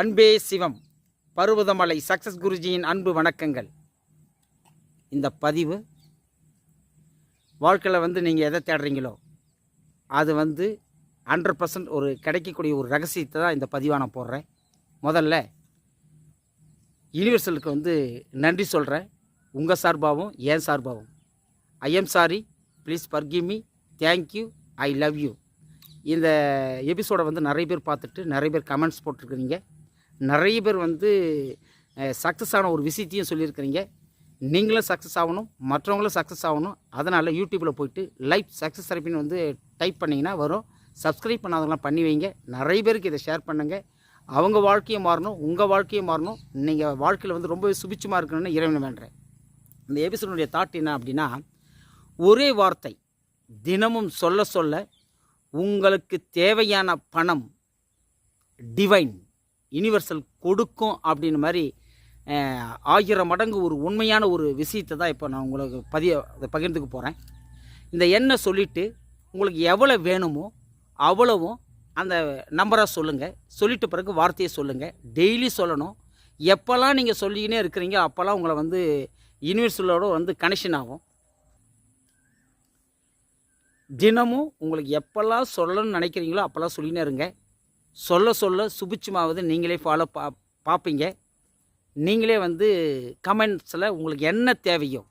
அன்பே சிவம் பருவதமலை சக்சஸ் குருஜியின் அன்பு வணக்கங்கள். இந்த பதிவு வாழ்க்கையில் வந்து நீங்கள் எதை தேடுறீங்களோ அது வந்து ஹண்ட்ரட் பர்சன்ட் ஒரு கிடைக்கக்கூடிய ஒரு ரகசியத்தை தான் இந்த பதிவாக நான் போடுறேன். முதல்ல யூனிவர்சலுக்கு வந்து நன்றி சொல்கிறேன் உங்கள் சார்பாகவும் என் சார்பாகவும் I am sorry please forgive me thank you I love you இந்த எபிசோடை வந்து நிறைய பேர் பார்த்துட்டு நிறைய பேர் கமெண்ட்ஸ் போட்டிருக்கிறீங்க. நிறைய பேர் வந்து சக்ஸஸ் ஆன ஒரு விஷயத்தையும் சொல்லியிருக்கிறீங்க. நீங்களும் சக்ஸஸ் ஆகணும் மற்றவங்களும் சக்ஸஸ் ஆகணும். அதனால் யூடியூப்பில் போயிட்டு லைஃப் சக்ஸஸ் தெரப்பின்னு வந்து டைப் பண்ணிங்கன்னா வரும். சப்ஸ்கிரைப் பண்ணாதவங்களாம் பண்ணி வைங்க. நிறைய பேருக்கு இதை ஷேர் பண்ணுங்கள் அவங்க வாழ்க்கையை மாறணும் உங்கள் வாழ்க்கையை மாறணும். நீங்கள் வாழ்க்கையில் வந்து ரொம்பவே சுபிச்சமாக இருக்கணும்னு இறைவனை வேண்டுறேன். இந்த எபிசோனுடைய தாட் என்ன அப்படின்னா ஒரே வார்த்தை தினமும் சொல்ல சொல்ல உங்களுக்கு தேவையான பணம் டிவைன் யுனிவர்சல் கொடுக்கும் அப்படின்னு மாதிரி ஆயிரம் மடங்கு ஒரு உண்மையான ஒரு விஷயத்தை தான் இப்போ நான் உங்களுக்கு பதிய அதை பகிர்ந்துக்க போகிறேன் இந்த எண்ணை சொல்லிவிட்டு உங்களுக்கு எவ்வளோ வேணுமோ அவ்வளவும் அந்த நம்பரை சொல்லுங்கள் சொல்லிட்ட பிறகு வார்த்தையை சொல்லுங்கள் டெய்லி சொல்லணும். எப்போல்லாம் நீங்கள் சொல்லிக்கினே இருக்கிறீங்க அப்போல்லாம் உங்களை வந்து யூனிவர்சலோட வந்து கனெக்ஷன் ஆகும். தினமும் உங்களுக்கு எப்போல்லாம் சொல்லணும்னு நினைக்கிறீங்களோ அப்போல்லாம் சொல்லினே இருங்க. சொல்ல சொல்ல சுபிச்சமாவது நீங்களே ஃபாலோ பா பார்ப்பீங்க நீங்களே வந்து கமெண்ட்ஸில் உங்களுக்கு என்ன தேவையோ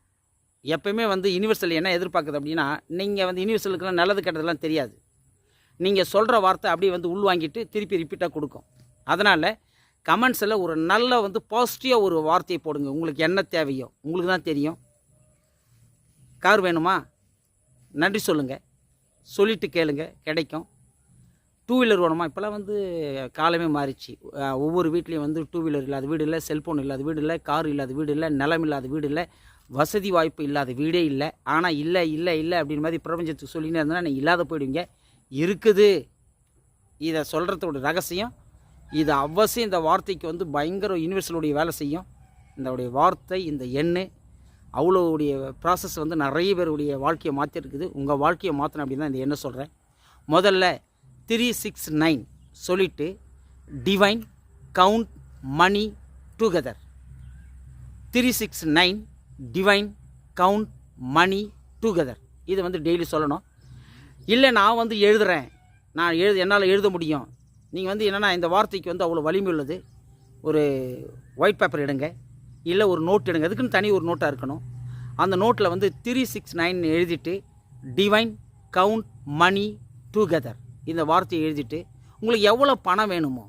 எப்பயுமே வந்து யூனிவர்சல் என்ன எதிர்பார்க்குது அப்படின்னா நீங்கள் வந்து யூனிவர்சலுக்குலாம் நல்லது கெட்டதெல்லாம் தெரியாது. நீங்கள் சொல்கிற வார்த்தை அப்படியே வந்து உள்வாங்கிட்டு திருப்பி ரிப்பீட்டாக கொடுக்கும். அதனால் கமெண்ட்ஸில் ஒரு நல்ல வந்து பாசிட்டிவாக ஒரு வார்த்தையை போடுங்க. உங்களுக்கு என்ன தேவையோ உங்களுக்கு தான் தெரியும். கார் வேணுமா? நன்றி சொல்லுங்கள் சொல்லிட்டு கேளுங்க. கிடைக்கும். டூ வீலர் வேணுமா இப்போல்லாம் வந்து காலமே மாறிச்சு. ஒவ்வொரு வீட்லேயும் வந்து டூ வீலர் இல்லாத வீடு இல்லை செல்ஃபோன் இல்லாத வீடு இல்லை கார் இல்லாத வீடு இல்லை நிலம் இல்லாத வீடு இல்லை வசதி வாய்ப்பு இல்லாத வீடே இல்லை. ஆனால் இல்லை இல்லை இல்லை அப்படின்னு மாதிரி பிரபஞ்சத்துக்கு சொல்லினே இருந்தால் நீங்கள் இல்லாத போயிடுவீங்க. இருக்குது. இதை சொல்கிறதோட ரகசியம் இது அவசியம். இந்த வார்த்தைக்கு வந்து பயங்கர யூனிவர்சலுடைய வேலை செய்யும். இந்தவுடைய வார்த்தை இந்த எண்ணு அவ்வளோடைய ப்ராசஸ் வந்து நிறைய பேருடைய வாழ்க்கையை மாற்றிருக்குது உங்கள் வாழ்க்கையை மாற்றணும் அப்படின்னு தான் இந்த எண்ணை சொல்கிறேன் முதல்ல த்ரீ சிக்ஸ் நைன் சொல்லிட்டு divine count money together three six nine divine count money together இதை வந்து டெய்லி சொல்லணும். இல்லை நான் வந்து எழுதுகிறேன் நான் எழுது என்னால் எழுத முடியும். நீங்கள் வந்து என்னென்னா இந்த வார்த்தைக்கு வந்து அவ்வளோ வலிமை உள்ளது. ஒரு ஒயிட் பேப்பர் எடுங்க. இல்லை ஒரு நோட் எடுங்க. அதுக்குன்னு தனி ஒரு நோட்டாக இருக்கணும். அந்த நோட்டில் வந்து த்ரீ சிக்ஸ் நைன் எழுதிட்டு டிவைன் கவுண்ட் மணி டுகெதர் இந்த வார்த்தையை எழுதிட்டு உங்களுக்கு எவ்வளோ பணம் வேணுமோ?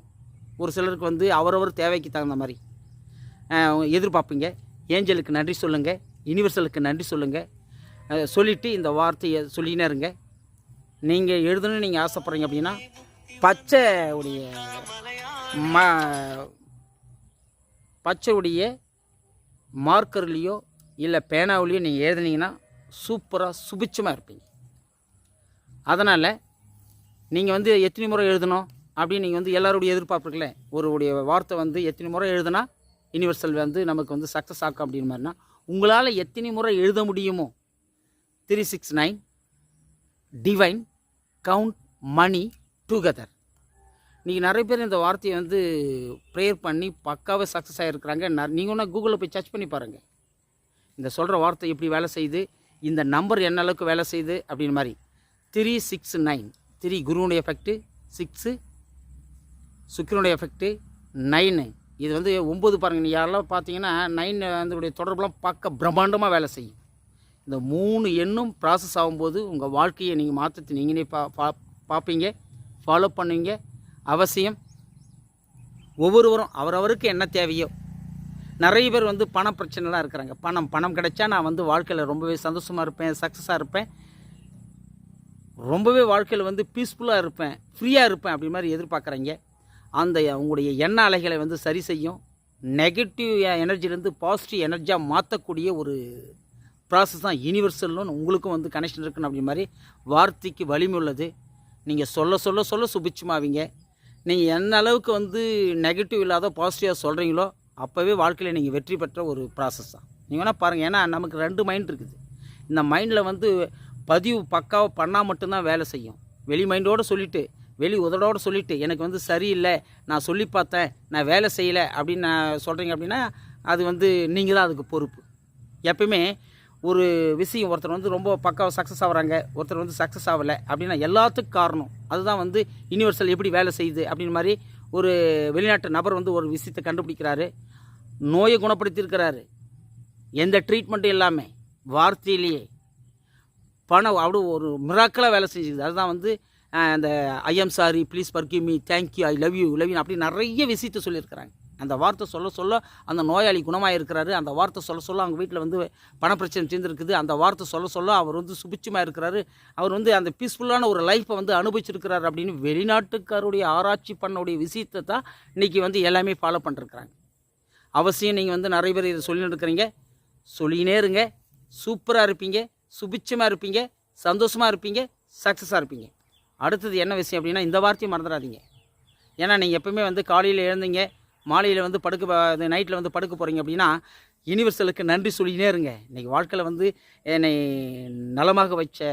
ஒரு சிலருக்கு வந்து அவரவர் தேவைக்கு தகுந்த மாதிரி எதிர்பார்ப்பீங்க. ஏஞ்சலுக்கு நன்றி சொல்லுங்கள் யுனிவர்சலுக்கு நன்றி சொல்லுங்கள் சொல்லிவிட்டு இந்த வார்த்தையை சொல்லினே இருங்க. நீங்கள் எழுதணும்னு நீங்கள் ஆசைப்பட்றீங்க அப்படின்னா பச்சை உடைய ம பச்சை உடைய மார்க்கர்லேயோ இல்லை பேனாவிலையோ நீங்கள் எழுதுனீங்கன்னா சூப்பராக சுபிச்சமாக இருப்பீங்க. அதனால் நீங்கள் வந்து எத்தனை முறை எழுதணும் அப்படின்னு நீங்கள் வந்து எல்லாருடைய எதிர்பார்ப்புகள ஒரு உடைய வார்த்தை வந்து எத்தனை முறை எழுதுனா யூனிவர்சல் வந்து நமக்கு வந்து சக்ஸஸ் ஆக்கும் அப்படின்னு மாதிரினா உங்களால் எத்தனை முறை எழுத முடியுமோ? Three six nine divine count money together நீங்கள் நிறைய பேர் இந்த வார்த்தையை வந்து ப்ரேயர் பண்ணி பக்காவே சக்ஸஸ் ஆகிருக்கிறாங்க நீங்கள் ஒன்றா கூகுளில் போய் சர்ச் பண்ணி பாருங்கள் இந்த சொல்கிற வார்த்தை எப்படி வேலை செய்யுது இந்த நம்பர் என்ன அளவுக்கு வேலை செய்யுது அப்படின்னு மாதிரி. த்ரீ சிக்ஸ் நைன் த்ரீ குருவனுடைய எஃபெக்ட்டு சிக்ஸு சுக்கிரனுடைய எஃபெக்ட்டு நைனு இது வந்து ஒம்பது பாருங்கள் நீ யாரெல்லாம் பார்த்தீங்கன்னா நைன் அதனுடைய தொடர்புலாம் பார்க்க பிரம்மாண்டமாக வேலை செய்யும். இந்த மூணு எண்ணும் ப்ராசஸ் ஆகும்போது உங்கள் வாழ்க்கையை நீங்கள் மாற்றத்தை நீங்களே பா பா பார்ப்பீங்க ஃபாலோ பண்ணுவீங்க. அவசியம் ஒவ்வொருவரும் அவரவருக்கு என்ன தேவையோ. நிறைய பேர் வந்து பண பிரச்சனைலாம் இருக்கிறாங்க. பணம் பணம் கிடைச்சா நான் வந்து வாழ்க்கையில் ரொம்பவே சந்தோஷமாக இருப்பேன் சக்ஸஸாக இருப்பேன். ரொம்பவே வாழ்க்கையில் வந்து பீஸ்ஃபுல்லாக இருப்பேன் ஃப்ரீயாக இருப்பேன் அப்படி மாதிரி எதிர்பார்க்குறீங்க. அந்த உங்களுடைய எண்ண அலைகளை வந்து சரி செய்யும். நெகட்டிவ் எனர்ஜிலேருந்து பாசிட்டிவ் எனர்ஜியாக மாற்றக்கூடிய ஒரு ப்ராசஸ் தான் யூனிவர்சல்னு உங்களுக்கும் வந்து கனெக்ஷன் இருக்குன்னு அப்படி மாதிரி வார்த்தைக்கு வலிமை உள்ளது. நீங்கள் சொல்ல சொல்ல சொல்ல சுபிச்சமாவீங்க நீங்கள் எந்த அளவுக்கு வந்து நெகட்டிவ் இல்லாத பாசிட்டிவாக சொல்கிறீங்களோ அப்போவே வாழ்க்கையில் நீங்கள் வெற்றி பெற்ற ஒரு ப்ராசஸ் தான். நீங்கள் வேணால் பாருங்கள் ஏன்னா நமக்கு ரெண்டு மைண்ட் இருக்குது. இந்த மைண்டில் வந்து பதிவு பக்காவாக பண்ணால் மட்டும்தான் வேலை செய்யும். வெளி மைண்டோடு சொல்லிவிட்டு வெளி உதடோடு சொல்லிவிட்டு எனக்கு வந்து சரியில்லை நான் சொல்லி பார்த்தேன் நான் வேலை செய்யலை அப்படின்னு நான் சொல்கிறீங்க அப்படின்னா அது வந்து நீங்கள் தான் அதுக்கு பொறுப்பு. எப்பயுமே ஒரு விஷயம் ஒருத்தர் வந்து ரொம்ப பக்காவாக சக்ஸஸ் ஆகுறாங்க ஒருத்தர் வந்து சக்ஸஸ் ஆகலை அப்படின்னா எல்லாத்துக்கும் காரணம். அதுதான் வந்து யூனிவர்சல் எப்படி வேலை செய்யுது அப்படின்னு மாதிரி ஒரு வெளிநாட்டு நபர் வந்து ஒரு விஷயத்தை கண்டுபிடிக்கிறாரு நோயை குணப்படுத்தியிருக்கிறாரு. எந்த ட்ரீட்மெண்ட்டும் இல்லாமல் வார்த்தையிலேயே பணம் அப்படி ஒரு மிராக்கலாக வேலை செஞ்சுது அதுதான் வந்து அந்த I am sorry please forgive me thank you I love you love you அப்படி நிறைய விஷயத்தை சொல்லியிருக்கிறாங்க. அந்த வார்த்தை சொல்ல சொல்ல அந்த நோயாளி குணமாக இருக்கிறாரு. அந்த வார்த்தை சொல்ல சொல்ல அவங்க வீட்டில் வந்து பணப்பிரச்சனை சேர்ந்துருக்குது அந்த வார்த்தை சொல்ல சொல்ல அவர் வந்து சுபிச்சமாக இருக்கிறாரு. அவர் வந்து அந்த பீஸ்ஃபுல்லான ஒரு லைஃப்பை வந்து அனுபவிச்சிருக்கிறாரு அப்படின்னு வெளிநாட்டுக்காருடைய ஆராய்ச்சி பண்ணக்கூடிய விஷயத்தை தான் இன்றைக்கி வந்து எல்லாமே ஃபாலோ பண்ணிருக்கிறாங்க. அவசியம் நீங்கள் வந்து நிறைய பேர் இதை சொல்லிட்டு இருக்கிறீங்க. சொல்லினே இருங்க. சூப்பராக இருப்பீங்க. சுபிச்சமாக இருப்பீங்க சந்தோஷமாக இருப்பீங்க சக்ஸஸாக இருப்பீங்க. அடுத்தது என்ன விஷயம் அப்படின்னா இந்த வார்த்தையை மறந்துடாதீங்க. ஏன்னா நீங்கள் எப்பவுமே வந்து காலையில் எழுந்தீங்க மாலையில் வந்து படுக்க நைட்டில் வந்து படுக்க போகிறீங்க அப்படின்னா யூனிவர்சலுக்கு நன்றி சொல்லினே இருங்க. இன்றைக்கி வாழ்க்கையில் வந்து என்னை நலமாக வச்ச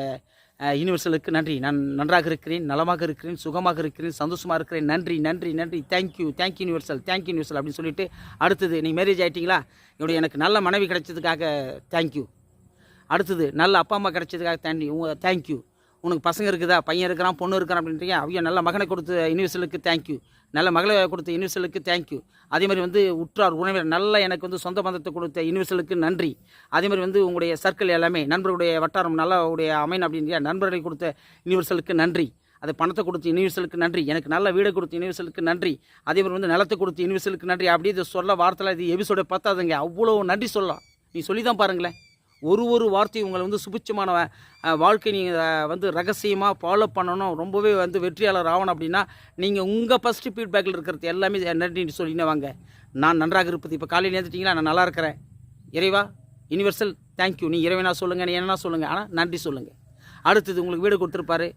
யூனிவர்சலுக்கு நன்றி. நான் நன்றாக இருக்கிறேன் நலமாக இருக்கிறேன் சுகமாக இருக்கிறேன் சந்தோஷமாக இருக்கிறேன். நன்றி நன்றி நன்றி. Thank you thank you universal thank you universal அப்படின்னு சொல்லிட்டு அடுத்தது நீங்கள் மேரேஜ் ஆகிட்டீங்களா என்னுடைய எனக்கு நல்ல மனைவி கிடைச்சதுக்காக தேங்க்யூ அடுத்தது நல்ல அப்பா அம்மா கிடைச்சதுக்காக தேங்க்யூ உங்க தேங்க்யூ உனக்கு பசங்க இருக்குதா பையன் இருக்கிறான் பொண்ணு இருக்கிறான் அப்படின்றீங்க அவங்க நல்ல மகனை கொடுத்த யூனிவர்சலுக்கு தேங்க்யூ நல்ல மகளை கொடுத்த யூனிவர்சலுக்கு தேங்க்யூ அதே மாதிரி வந்து உற்றார் உறவினர் நல்ல எனக்கு வந்து சொந்த பந்தத்தை கொடுத்த யூனிவர்சலுக்கு நன்றி. அதே மாதிரி வந்து உங்களுடைய சர்க்கிள் எல்லாமே நண்பர்களுடைய வட்டாரம் நல்லா உடைய அமைன் அப்படின்ற நண்பர்களை கொடுத்த யூனிவர்சலுக்கு நன்றி. அது பணத்தை கொடுத்த யூனிவர்சலுக்கு நன்றி. எனக்கு நல்ல வீடு கொடுத்த யூனிவர்சலுக்கு நன்றி. அதே மாதிரி வந்து நிலத்தை கொடுத்த யூனிவர்சலுக்கு நன்றி. அப்படியே இதை சொல்ல வார்த்தையில் இது எபிசோட பார்த்தாதுங்க அவ்வளோ நன்றி சொல்லலாம். நீ சொல்லி தான் பாருங்களேன். ஒரு ஒரு வார்த்தையும் உங்களை வந்து சுபிச்சமான வாழ்க்கை நீங்கள் வந்து ரகசியமாக ஃபாலோ பண்ணணும். ரொம்பவே வந்து வெற்றியாளர் ஆகணும் அப்படின்னா நீங்கள் உங்கள் ஃபஸ்ட்டு ஃபீட்பேக்கில் இருக்கிறது எல்லாமே நன்றி சொல்லினே வாங்க. நான் நன்றாக இருப்பது. இப்போ காலையில் எழுந்துட்டீங்களா நான் நல்லா இருக்கிறேன். இறைவா யுனிவர்சல் தேங்க்யூ நீ இறைவனா சொல்லுங்கள் நீ என்னன்னா சொல்லுங்கள் ஆனால் நன்றி சொல்லுங்கள் அடுத்தது உங்களுக்கு வீடு கொடுத்துருப்பாரு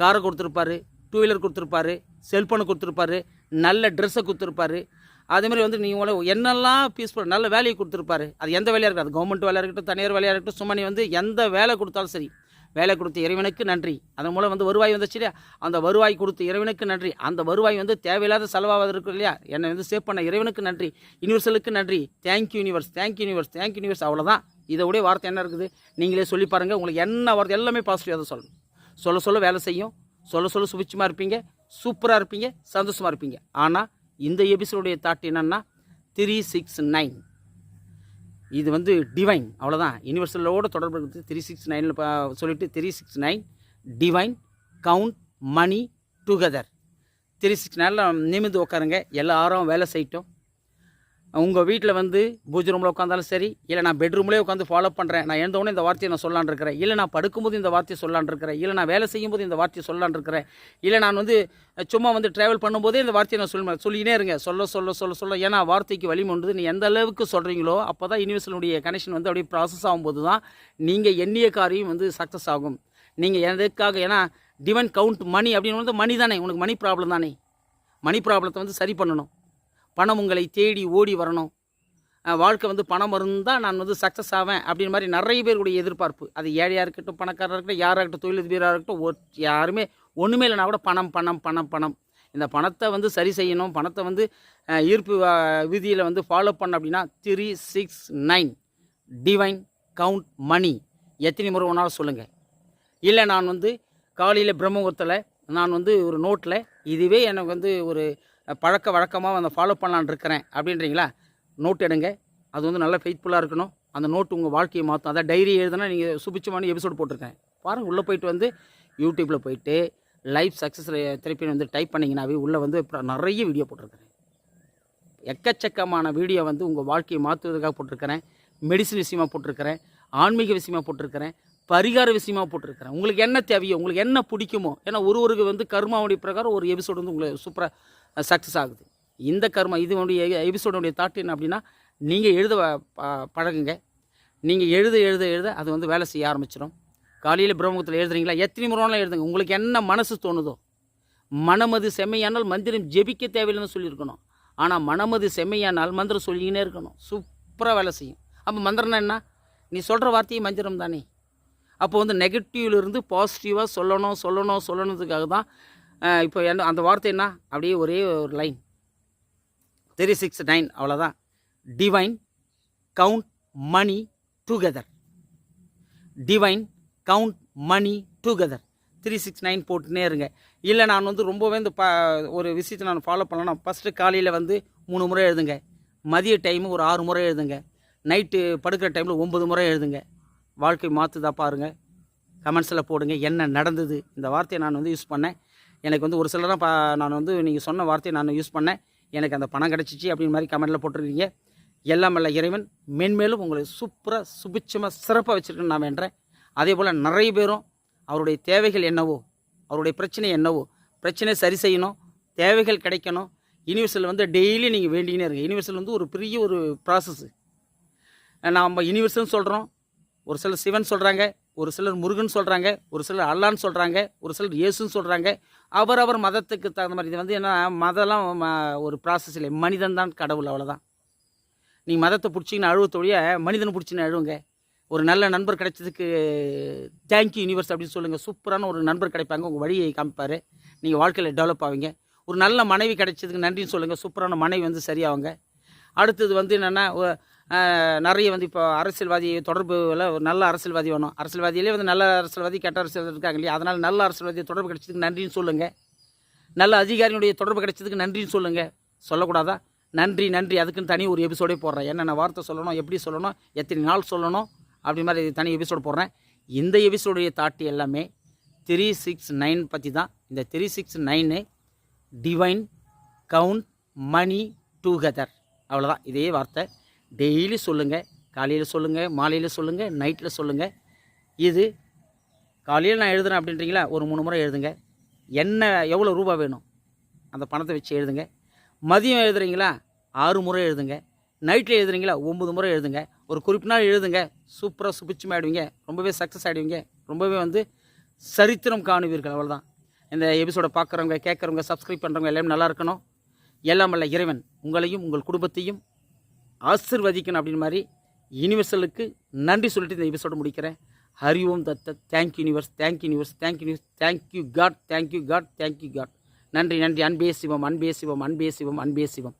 காரை கொடுத்துருப்பாரு டூ வீலர் கொடுத்துருப்பாரு செல்ஃபோனை கொடுத்துருப்பாரு நல்ல ட்ரெஸ்ஸை கொடுத்துருப்பாரு அதேமாதிரி வந்து நீங்கள் என்னெல்லாம் பீஸ்ஃபுல் நல்ல வேலையை கொடுத்துருப்பாரு. அது எந்த வேலையாக இருக்கட்டும் கவர்மெண்ட் வேலையாக இருக்கட்டும் தனியார் வேலையாக இருக்கட்டும் சும்மா நீ வந்து எந்த வேலை கொடுத்தாலும் சரி. வேலை கொடுத்த இறைவனுக்கு நன்றி. அதன் மூலம் வந்து வருவாய் வந்துச்சு இல்லையா? அந்த வருவாய் கொடுத்த இறைவனுக்கு நன்றி. அந்த வருவாய் வந்து தேவையில்லாத செலவாக இருக்கு இல்லையா? என்னை வந்து சேவ் பண்ண இறைவனுக்கு நன்றி. யூனிவர்சலுக்கு நன்றி. Thank you universe thank you universe thank you universe அவ்வளோதான் இதை விட வார்த்தை என்ன இருக்குது? நீங்களே சொல்லி பாருங்கள் உங்களுக்கு என்ன வார்த்தை எல்லாமே பாசிட்டிவாக தான் சொல்லணும். சொல்ல சொல்ல வேலை செய்யும். சொல்ல சொல்ல சுபிச்சமாக இருப்பீங்க. சூப்பராக இருப்பீங்க. சந்தோஷமாக இருப்பீங்க. ஆனால் இந்த எபிசோடைய தாட் என்னென்னா த்ரீ சிக்ஸ் நைன். இது வந்து டிவைன் அவ்வளோதான் யூனிவர்சலோடு தொடர்பு இருக்குது. த்ரீ சிக்ஸ் நைனில் சொல்லிவிட்டு three six nine divine count money together three six நைனில் நிமிந்து உட்காருங்க எல்லாரும் வேலை செய்யட்டும். உங்கள் வீட்டில் வந்து பூஜை ரூமில் உட்காந்தாலும் சரி இல்லை நான் பெட்ரூம்லேயே உட்காந்து ஃபாலோ பண்ணுறேன் நான் எழுந்தவொடனே இந்த வார்த்தையை நான் சொல்லான் இருக்கிறேன். இல்லை நான் படுக்கும்போது இந்த வார்த்தையை சொல்லான் இருக்கிறேன். இல்லை நான் வேலை செய்யும்போது இந்த வார்த்தையை சொல்லான் இருக்கிறேன். இல்லை நான் வந்து சும்மா வந்து ட்ராவல் பண்ணும்போதே இந்த வார்த்தையை நான் சொல்லுவேன். சொல்லினே இருங்க. சொல்ல சொல்ல சொல்ல சொல்ல. ஏன்னா வார்த்தைக்கு வலிமுண்டு நீ எந்த அளவுக்கு சொல்கிறீங்களோ அப்போ தான் யூனிவர்சலுடைய கனெக்ஷன் வந்து அப்படியே ப்ராசஸ் ஆகும்போது தான் நீங்கள் எண்ணிய காரியம் வந்து சக்ஸஸ் ஆகும். நீங்கள் எதுக்காக ஏன்னா டிவன் கவுண்ட் மணி அப்படின்னு வந்து மணி தானே. உனக்கு மணி ப்ராப்ளம் தானே. மணி ப்ராப்ளத்தை வந்து சரி பண்ணணும். பணம் உங்களை தேடி ஓடி வரணும். வாழ்க்கை வந்து பணம் இருந்தால் நான் வந்து சக்ஸஸ் ஆவேன் அப்படின் மாதிரி நிறைய பேருடைய எதிர்பார்ப்பு. அது ஏழையாக இருக்கட்டும் பணக்காரராக இருக்கட்டும் யாராக இருக்கட்டும் தொழிலதிபராக இருக்கட்டும் ஒரு யாருமே ஒன்றுமே இல்லைனா கூட பணம் பணம் பணம் பணம். இந்த பணத்தை வந்து சரி செய்யணும் பணத்தை வந்து ஈர்ப்பு விதியில் வந்து ஃபாலோ பண்ண அப்படின்னா three six nine divine count money எத்தனை முறை ஒன்றால் சொல்லுங்கள் இல்லை நான் வந்து காலையில் பிரம்மபுரத்தில் நான் வந்து ஒரு நோட்டில் இதுவே எனக்கு வந்து ஒரு பழக்க வழக்கமாக வந்து ஃபாலோ பண்ணலான்னு இருக்கிறேன். அப்படின்றீங்களா? நோட் எடுங்க. அது வந்து நல்லா ஃபெய்த்ஃபுல்லாக இருக்கணும். அந்த நோட் உங்கள் வாழ்க்கையை மாற்றும் அதான் டைரி எழுதுனா நீங்கள் சுபிச்சமான எபிசோட் போட்டிருக்கேன். பாருங்கள் உள்ளே போயிட்டு வந்து யூடியூப்பில் போயிட்டு லைஃப் சக்ஸஸ் திருப்பி வந்து டைப் பண்ணிங்கனாவே உள்ளே வந்து இப்போ நிறைய வீடியோ போட்டிருக்கிறேன். எக்கச்சக்கமான வீடியோ வந்து உங்கள் வாழ்க்கையை மாற்றுவதற்காக போட்டிருக்கிறேன். மெடிசன் விஷயமா போட்டிருக்கிறேன். ஆன்மீக விஷயமா போட்டிருக்கிறேன். பரிகார விஷயமா போட்டிருக்கிறேன். உங்களுக்கு என்ன தேவையோ உங்களுக்கு என்ன பிடிக்குமோ ஏன்னா ஒரு ஒருக்கு வந்து கர்மாவுடைய பிரகாரம் ஒரு எபிசோடு வந்து உங்களை சூப்பராக சக்ஸஸ் ஆகுது. இந்த கர்மம் இதனுடைய எபிசோடனுடைய தாட் என்ன அப்படின்னா நீங்கள் எழுத ப- பழகுங்க. நீங்கள் எழுத எழுத எழுத அது வந்து வேலை செய்ய ஆரம்பிச்சிடும் காலையில் பிரம்மத்தில் எழுதுறீங்களா? எத்தனை முறைலாம் எழுதுங்க. உங்களுக்கு என்ன மனசு தோணுதோ. மனமது செம்மையானால் மந்திரம் ஜெபிக்க தேவையில்லைன்னு சொல்லியிருக்கணும். ஆனால் மனமது செம்மையானால் மந்திரம் சொல்லிக்கினே இருக்கணும். சூப்பராக வேலை செய்யும். அப்போ மந்திரம்னா என்ன? நீ சொல்கிற வார்த்தையே மந்திரம் தானே அப்போ வந்து நெகட்டிவ்லேருந்து பாசிட்டிவாக சொல்லணும் சொல்லணும் சொல்லணுன்றதுக்காக தான் இப்போ என்ன அந்த வார்த்தை என்ன? அப்படியே ஒரே ஒரு லைன் த்ரீ சிக்ஸ் நைன் அவ்வளோதான் divine count money together divine count money together three six nine போட்டுனே இருங்க. இல்லை நான் வந்து ரொம்பவே இந்த ப ஒரு விஷயத்தை நான் ஃபாலோ பண்ணலாம் ஃபஸ்ட்டு காலையில் வந்து மூணு முறை எழுதுங்க. மதிய டைமு ஒரு ஆறு முறை எழுதுங்க. நைட்டு படுக்கிற டைமில் ஒம்பது முறை எழுதுங்க. வாழ்க்கை மாற்றுதா பாருங்கள் கமெண்ட்ஸில் போடுங்க என்ன நடந்தது. இந்த வார்த்தையை நான் வந்து யூஸ் பண்ணேன். எனக்கு வந்து ஒரு சிலராக பா நான் வந்து நீங்கள் சொன்ன வார்த்தையை நான் யூஸ் பண்ணேன். எனக்கு அந்த பணம் கிடச்சிச்சு அப்படின்னு மாதிரி கமெண்ட்டில் போட்டிருக்கீங்க. எல்லாம் அல்ல இறைவன். மென்மேலும் உங்களை சூப்பராக சுபிட்சமாக சிறப்பாக வச்சுருக்கேன்னு நான் வேண்டேன் அதே போல் நிறைய பேரும் அவருடைய தேவைகள் என்னவோ அவருடைய பிரச்சனை என்னவோ பிரச்சனை சரி செய்யணும் தேவைகள் கிடைக்கணும். யூனிவர்சல் வந்து டெய்லி நீங்கள் வேண்டிக்கினே இருங்க. யூனிவர்சல் வந்து ஒரு பெரிய ஒரு ப்ராசஸ்ஸு நாம் யூனிவர்சல்னு சொல்கிறோம் ஒரு சிலர் சிவன் சொல்கிறாங்க ஒரு சிலர் முருகன் சொல்கிறாங்க ஒரு சிலர் அல்லான்னு சொல்கிறாங்க ஒரு சிலர் இயேசுன்னு சொல்கிறாங்க அவரவர் மதத்துக்கு தகுந்த மாதிரி. இது வந்து என்ன மதம்லாம் ஒரு ப்ராசஸ் இல்லை. மனிதன் தான் கடவுள் அவ்வளோதான் நீங்கள் மதத்தை பிடிச்சிங்கன்னு அழுவத்தொழிய மனிதனை பிடிச்சின்னு அழுவுங்க. ஒரு நல்ல நண்பர் கிடைச்சதுக்கு தேங்க்யூ யூனிவர்ஸ் அப்படின்னு சொல்லுங்கள் சூப்பரான ஒரு நண்பர் கிடைப்பாங்க. உங்கள் வழியை காமிப்பார். நீங்கள் வாழ்க்கையில் டெவலப் ஆவீங்க. ஒரு நல்ல மனைவி கிடைச்சதுக்கு நன்றின்னு சொல்லுங்கள் சூப்பரான மனைவி வந்து சரியாகுங்க அடுத்தது வந்து என்னென்னா நிறைய வந்து இப்போ அரசியல்வாதி தொடர்புல ஒரு நல்ல அரசியல்வாதி வேணும். அரசியல்வாதியிலே வந்து நல்ல அரசியல்வாதி கெட்ட அரசியல்வாதி இருக்காங்க இல்லையா? அதனால் நல்ல அரசியல்வாதி தொடர்பு கிடைச்சதுக்கு நன்றின்னு சொல்லுங்கள் நல்ல அதிகாரியுடைய தொடர்பு கிடைச்சதுக்கு நன்றின்னு சொல்லுங்கள் சொல்லக்கூடாதா? நன்றி நன்றி. அதுக்குன்னு தனி ஒரு எபிசோடே போடுறேன். என்னென்ன வார்த்தை சொல்லணும் எப்படி சொல்லணும் எத்தனை நாள் சொல்லணும் அப்படி மாதிரி தனி எபிசோடு போடுறேன். இந்த எபிசோடைய தாட்டி எல்லாமே த்ரீ சிக்ஸ் நைன் பற்றி தான். இந்த three six nine divine count money together அவ்வளோதான் இதே வார்த்தை. டெய்லி சொல்லுங்கள் காலையில் சொல்லுங்கள் மாலையில் சொல்லுங்கள் நைட்டில் சொல்லுங்கள் இது காலையில் நான் எழுதுறேன் அப்படின்றீங்களா? ஒரு மூணு முறை எழுதுங்க. என்ன எவ்வளோ ரூபா வேணும்? அந்த பணத்தை வச்சு எழுதுங்க. மதியம் எழுதுறீங்களா? ஆறு முறை எழுதுங்க. நைட்டில் எழுதுறீங்களா? ஒம்பது முறை எழுதுங்க. ஒரு குறிப்பு நாள் எழுதுங்க. சூப்பராக சுபிச்சமாக ஆயிடுவீங்க. ரொம்பவே சக்ஸஸ் ஆகிடுவீங்க ரொம்பவே வந்து சரித்திரம் காணுவீர்கள். அவ்வளோதான் இந்த எபிசோடை பார்க்குறவங்க கேட்குறவங்க சப்ஸ்கிரைப் பண்ணுறவங்க எல்லாமே நல்லா இருக்கணும். எல்லாம் வல்ல இறைவன். உங்களையும் உங்கள் குடும்பத்தையும் ஆசிர்வதிக்கணும் அப்படின்னு மாதிரி யூனிவர்சலுக்கு நன்றி சொல்லிட்டு இந்த எபிசோட முடிக்கிறேன். ஹரி ஓம் தத்த thank universe thank universe thank universe thank you God thank you God thank you God நன்றி நன்றி. அன்பே சிவம் அன்பே சிவம் அன்பே சிவம் அன்பே சிவம்.